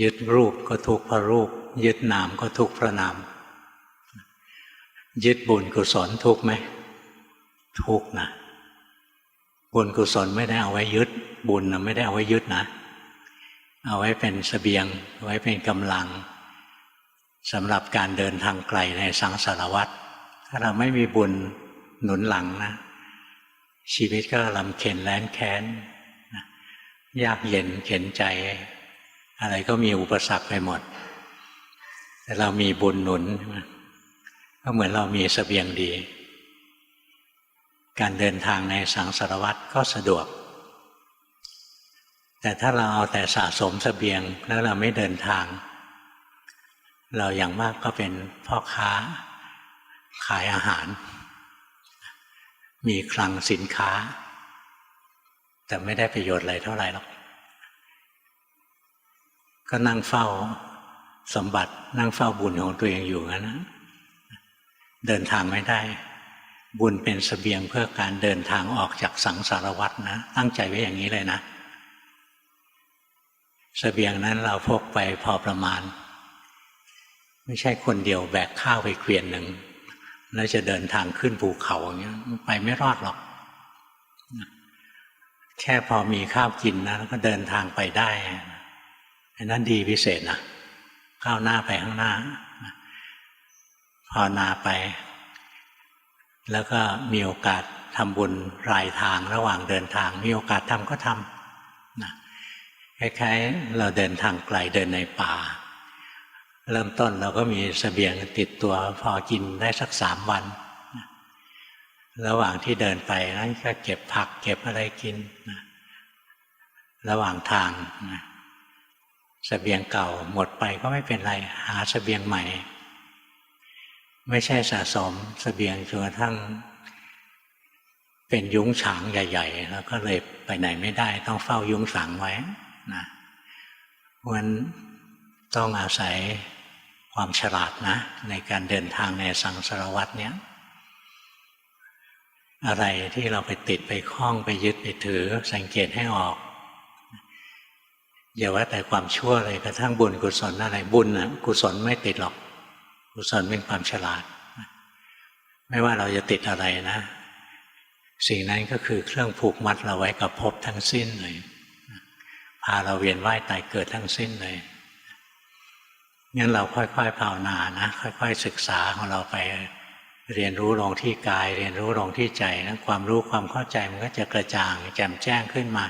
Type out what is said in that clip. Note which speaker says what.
Speaker 1: ยึดรูปก็ทุกข์พระรูป ยึดนามก็ทุกข์พระนาม ยึดบุญกุศลทุกข์ไหมทุกข์นะบุญกุศลไม่ได้เอาไว้ยึด บุญนะไม่ได้เอาไว้ยึดนะ เอาไว้เป็นสเสบียงไว้เป็นกำลังสำหรับการเดินทางไกลในสังสารวัฏถ้าเราไม่มีบุญหนุนหลังนะ ชีวิตก็ลำเข็นแล้นแค้นยากเย็นเข็นใจ อะไรก็มีอุปสรรคไปหมด แต่เรามีบุญหนุนก็เหมือนเรามีสเสบียงดี การเดินทางในสังสารวัฏก็สะดวก แต่ถ้าเราเอาแต่สะสมสเสบียงแล้วเราไม่เดินทาง เราอย่างมากก็เป็นพ่อค้าขายอาหาร มีคลังสินค้า แต่ไม่ได้ประโยชน์อะไรเท่าไหร่หรอก ก็นั่งเฝ้าสมบัตินั่งเฝ้าบุญของตัวเองอยู่งั้นนะเดินทางไม่ได้ บุญเป็นสเสบียงเพื่อการเดินทางออกจากสังสารวัฏนะ ตั้งใจไว้อย่างนี้เลยนะสเสบียงนั้นเราพกไปพอประมาณ ไม่ใช่คนเดียวแบกข้าวไปเกวียนหนึ่งแล้วจะเดินทางขึ้นภูเขาอย่างเงี้ยไปไม่รอดหรอก แค่พอมีข้าวกินนะแล้วก็เดินทางไปได้ อันนั้นดีพิเศษนะก้าวหน้าไปข้างหน้าพอนาไป แล้วก็มีโอกาสทำบุญรายทางระหว่างเดินทาง มีโอกาสทำก็ทำนะคล้ายๆเราเดินทางไกลเดินในป่า เริ่มต้นเราก็มีสเสบียงติดตัวพอกินได้สักสามวัน ระหว่างที่เดินไปนั้นก็เก็บผักเก็บอะไรกินนะระหว่างทางนะ สเสบียงเก่าหมดไปก็ไม่เป็นไร หาสเสบียงใหม่ ไม่ใช่สะสมสเสบียงจนกระทั่ง เป็นยุ้งฉางใหญ่ ๆ แล้วก็เลยไปไหนไม่ได้ ต้องเฝ้ายุ้งฉางไว้นะเพราะฉะนั้นต้องอาศัยความฉลาดนะ ในการเดินทางในสังสารวัฏเนี้ยอะไรที่เราไปติดไปคล้องไปยึดไปถือสังเกตให้ออก อย่าว่าแต่ความชั่วเลยกระทั่งบุญกุศลอะไรบุญนะกุศลไม่ติดหรอก กุศลเป็นความฉลาด ไม่ว่าเราจะติดอะไรนะ สิ่งนั้นก็คือเครื่องผูกมัดเราไว้กับภพทั้งสิ้นเลยพาเราเวียนว่ายตายเกิดทั้งสิ้นเลยงั้นเราค่อยๆภาวนานะ ค่อย ๆ ศึกษาของเราไปเรียนรู้ลงที่กาย เรียนรู้ลงที่ใจนะความรู้ความเข้าใจมันก็จะกระจ่างแจ่มแจ้งขึ้นมา